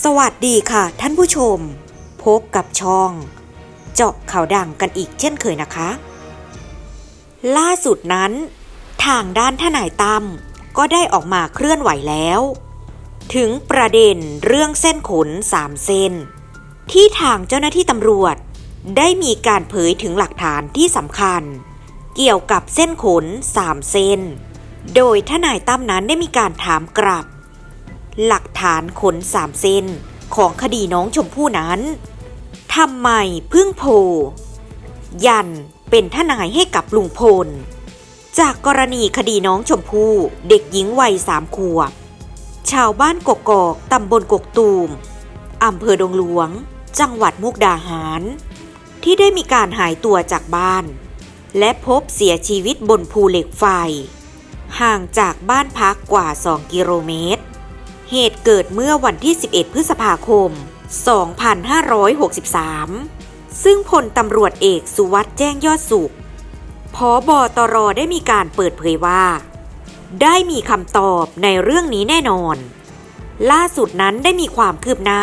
สวัสดีค่ะท่านผู้ชม พบกับช่อง เจาะข่าวดังกันอีกเช่นเคยนะคะ ล่าสุดนั้น ทางด้านทนายตั้มก็ได้ออกมาเคลื่อนไหวแล้ว ถึงประเด็นเรื่องเส้นขนสามเส้น ที่ทางเจ้าหน้าที่ตำรวจ ได้มีการเผยถึงหลักฐานที่สำคัญ เกี่ยวกับเส้นขนสามเส้น โดยทนายตั้มนั้นได้มีการถามกลับ หลักฐานขนสามเส้นของคดีน้องชมพู่นั้นทำไมเพึ่งโพ ยันเป็นทนายให้กับลุงพล จากกรณีคดีน้องชมพู่เด็กหญิงวัยสามขวบ ชาวบ้านกกอกตำบลกกตูมอำเภอดงหลวง จังหวัดมุกดาหาร ที่ได้มีการหายตัวจากบ้าน และพบเสียชีวิตบนภูเหล็กไฟ ห่างจากบ้านพักกว่า 2 กิโลเมตร เหตุเกิดเมื่อวันที่ 11 พฤษภาคม 2563 ซึ่งพลตำรวจเอกสุวัสด์แจ้งยอดสุขพอบอตรได้มีการเปิดเผยว่า ได้มีคำตอบในเรื่องนี้แน่นอน ล่าสุดนั้นได้มีความคืบหน้า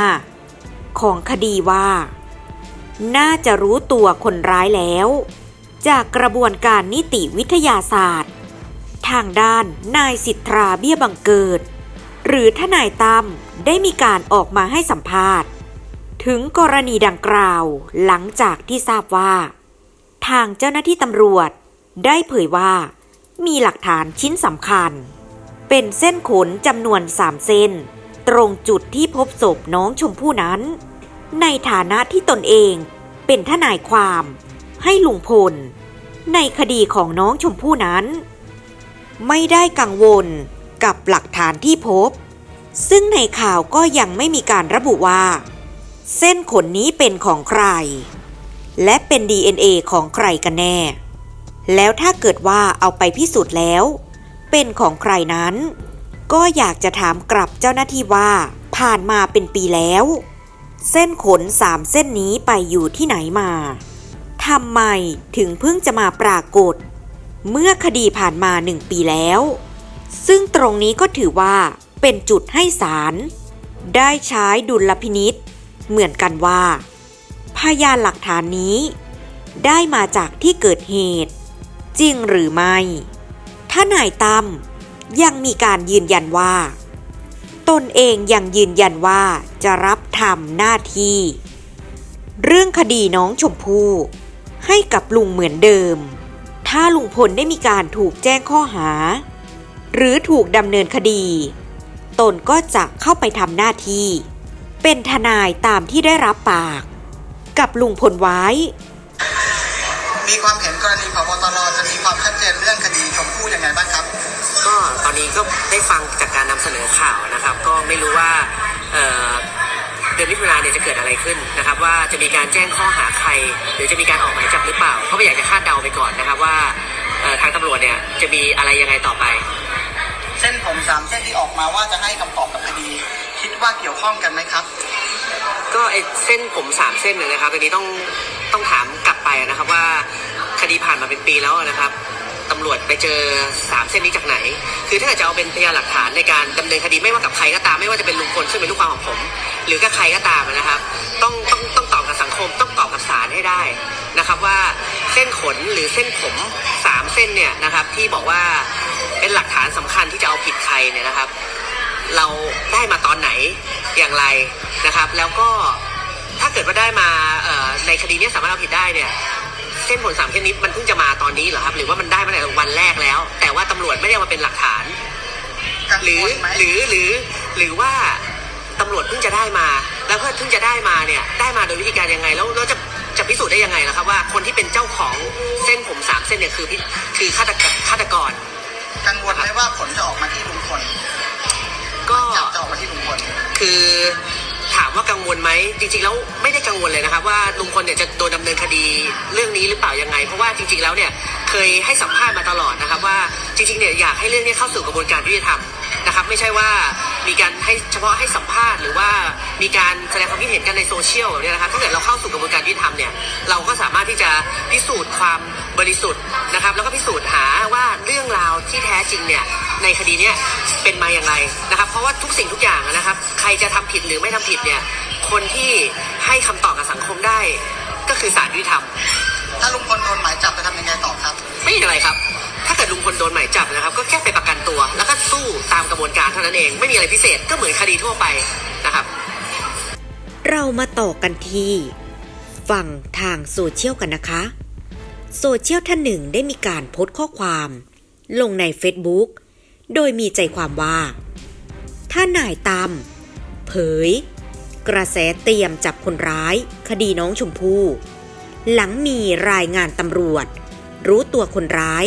ของคดีว่า น่าจะรู้ตัวคนร้ายแล้ว จากกระบวนการนิติวิทยาศาสตร์ ทางด้านนายสิทธาเบี้ยบังเกิด หรือทนายตั้มได้มีการออกมาให้สัมภาษณ์ ถึงกรณีดังกล่าวหลังจากที่ทราบว่า ทางเจ้าหน้าที่ตำรวจได้เผยว่า มีหลักฐานชิ้นสำคัญ เป็นเส้นขนจำนวนสามเส้น ตรงจุดที่พบศพน้องชมพู่นั้น ในฐานะที่ตนเองเป็นทนายความให้ลุงพล ในคดีของน้องชมพู่นั้น ไม่ได้กังวล กับหลักฐานที่พบ ซึ่งในข่าวก็ยังไม่มีการระบุว่า เส้นขนนี้เป็นของใคร และเป็น DNA ของใครกันแน่ แล้วถ้าเกิดว่าเอาไปพิสูจน์แล้ว เป็นของใครนั้น ก็อยากจะถามกลับเจ้าหน้าที่ว่าผ่านมาเป็นปีแล้ว เส้นขนสามเส้นนี้ไปอยู่ที่ไหนมาทำไมถึงเพิ่งจะมาปรากฏ เมื่อคดีผ่านมาหนึ่งปีแล้ว ซึ่งตรงนี้ก็ถือว่าเป็นจุดให้ศาลได้ใช้ดุลพินิษเหมือนกันว่า พยานหลักฐานนี้ ได้มาจากที่เกิดเหตุ จริงหรือไม่ถ้านายตั้มยังมีการยืนยันว่า ตนเองยังยืนยันว่าจะรับทำหน้าที่ เรื่องคดีน้องชมพู่ให้กับลุงเหมือนเดิม ถ้าลุงพลได้มีการถูกแจ้งข้อหา หรือถูกดำเนินคดี ตนก็จะเข้าไปทำหน้าที่ เป็นทนายตามที่ได้รับปาก กับลุงพลไว้ มีความเห็นกรณีของบตรจะมีความชัดเจนเรื่องคดีชมพู่ยังไงบ้างครับ ก็ตอนนี้ก็ได้ฟังจากการนำเสนอข่าวนะครับ ก็ไม่รู้ว่าเอ่อเดือนมิถุนาเนี่ยจะเกิดอะไรขึ้นนะครับ ว่าจะมีการแจ้งข้อหาใคร หรือจะมีการออกหมายจับหรือเปล่าเพราะไม่อยากจะคาดเดาไปก่อนนะครับว่าเอ่อทางตำรวจเนี่ยจะมีอะไรยังไงต่อไป เส้นผมสามเส้นที่ออกมาว่าจะให้คำตอบกับคดี คิดว่าเกี่ยวข้องกันไหมครับ ก็ไอ้เส้นผมสามเส้นเนี่ยนะครับอันนี้ต้องต้องถามกลับไปนะครับว่าคดีผ่านมาเป็นปีแล้วนะครับตำรวจไปเจอสามเส้นนี้จากไหน คือถ้าจะเอาเป็นพยานหลักฐานในการดำเนินคดีไม่ว่ากับใครก็ตามไม่ว่าจะเป็นลุงพลซึ่งเป็นลูกความของผม หรือกับใครก็ตามนะครับ ต้องต้องต้องตอบกับสังคม ต้องตอบกับศาลให้ได้นะครับ ว่าเส้นขนหรือเส้นผมสาม เส้นเนี่ยนะครับที่บอกว่าเป็นหลักฐานสำคัญที่จะเอาผิดใครเนี่ยนะครับ เราได้มาตอนไหนอย่างไรนะครับ แล้วก็ถ้าเกิดว่าได้มาเอ่อในคดีเนี้ยสามารถเอาผิดได้เนี่ยเส้นผลสามเส้นนี้มันเพิ่งจะมาตอนนี้เหรอครับ หรือว่ามันได้มาตั้งแต่วันแรกแล้ว แต่ว่าตำรวจไม่ได้เอามาเป็นหลักฐานกังหรือวลไหมหรือหรือหรือว่าตำรวจเพิ่งจะได้มา แล้วเพื่อเพิ่งจะได้มาเนี่ยได้มาโดยวิธีการยังไงแล้ว เส้นเนี่ยคือพิคือฆาตกรฆาตกร กังวลไหมว่าผลจะออกมาที่ลุงพลก็จับจะออกมาที่ลุงพลคือถามว่ากังวลไหมจริงๆแล้วไม่ได้กังวลเลยนะครับว่าลุงพลเนี่ยจะโดนดำเนินคดีเรื่องนี้หรือเปล่ายังไง เพราะว่าจริงๆแล้วเนี่ยเคยให้สัมภาษณ์มาตลอดนะครับว่าจริงๆเนี่ยอยากให้เรื่องนี้เข้าสู่กระบวนการยุติธรรมนะครับ ไม่ใช่ว่า มีการให้เฉพาะให้สัมภาษณ์หรือว่ามีการแสดงความคิดเห็นกันในโซเชียลแบบนี้นะครับถ้าเกิดเราเข้าสู่กระบวนการยุติธรรมเนี่ยเราก็สามารถที่จะพิสูจน์ความบริสุทธิ์นะครับ แล้วก็พิสูจน์หาว่าเรื่องราวที่แท้จริงเนี่ยในคดีเนี้ยเป็นมาอย่างไรนะครับ เพราะว่าทุกสิ่งทุกอย่างนะครับ ใครจะทำผิดหรือไม่ทำผิดเนี่ยคนที่ให้คำตอบกับสังคมได้ ก็คือศาลยุติธรรมถ้าลุงพลโดนหมายจับจะทำยังไงต่อ เองไม่มีอะไรพิเศษก็เหมือนคดีทั่วไปนะครับ เรามาต่อกันที่ฝั่งทางโซเชียลกันนะคะ โซเชียลท่านหนึ่งได้มีการโพสต์ข้อความ ลงใน Facebook โดยมีใจความว่า ถ้านายตามเผย กระแสเตรียมจับคนร้าย คดีน้องชมพู่หลังมีรายงานตำรวจ รู้ตัวคนร้าย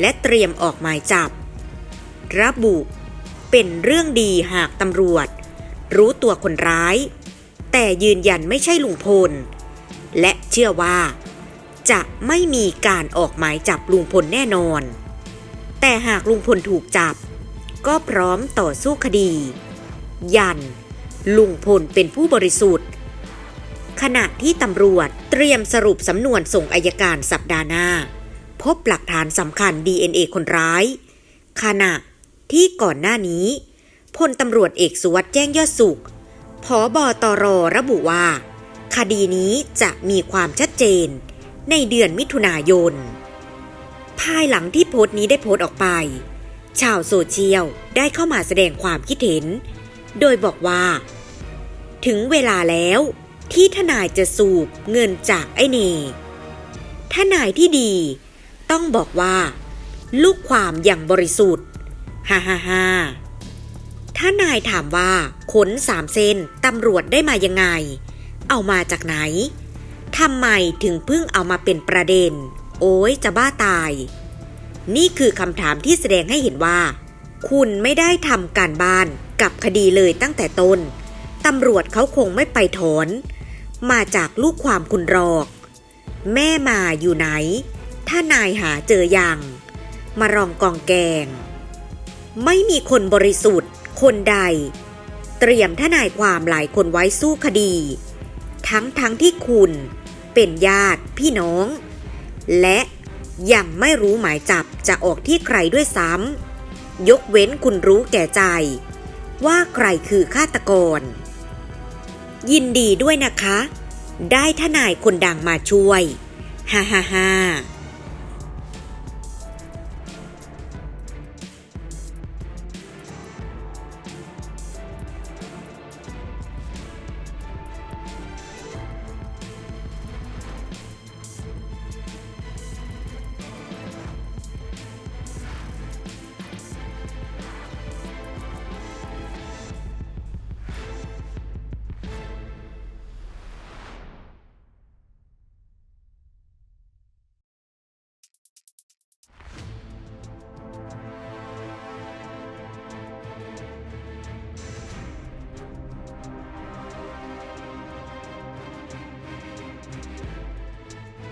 และเตรียมออกหมายจับ ระบุ เป็นเรื่องดีหากตำรวจ รู้ตัวคนร้าย แต่ยืนยันไม่ใช่ลุงพล และเชื่อว่า จะไม่มีการออกหมายจับลุงพลแน่นอน แต่หากลุงพลถูกจับ ก็พร้อมต่อสู้คดี ยัน ลุงพลเป็นผู้บริสุทธิ์ ขณะที่ตำรวจเตรียมสรุปสำนวนส่งอายการสัปดาห์หน้า พบหลักฐานสำคัญ DNA คนร้ายขณะ ที่ก่อนหน้านี้พลตำรวจเอกสุวัสด์แจ้งยอดสุขผอบอตรระบุว่า คดีนี้จะมีความชัดเจน ในเดือนมิถุนายน ภายหลังที่โพสต์นี้ได้โพสต์ออกไป ชาวโซเชียลได้เข้ามาแสดงความคิดเห็น โดยบอกว่า ถึงเวลาแล้วที่ทนายจะสูบเงินจากไอ้เนทนายที่ดี ต้องบอกว่า ลูกความอย่างบริสุทธิ์ ฮ่าฮ่าฮ่าถ้านายถามว่าขนสามเส้นตำรวจได้มายังไง เอามาจากไหนทำไมถึงเพิ่งเอามาเป็นประเด็น โอ้ยจะบ้าตาย นี่คือคำถามที่แสดงให้เห็นว่า คุณไม่ได้ทำการบ้านกับคดีเลยตั้งแต่ต้นตำรวจเขาคงไม่ไปถอน มาจากลูกความคุณหรอก แม่มาอยู่ไหน ถ้านายหาเจอยัง มารองกองแกง ไม่มีคนบริสุทธิ์ คนใด เตรียมทนายความหลายคนไว้สู้คดี ทั้งทั้งที่คุณเป็นญาติพี่น้อง และยังไม่รู้หมายจับจะออกที่ใครด้วยซ้ำยกเว้นคุณรู้แก่ใจ ว่าใครคือฆาตกร ยินดีด้วยนะคะ ได้ทนายคนดังมาช่วย ฮ่าฮ่าฮ่า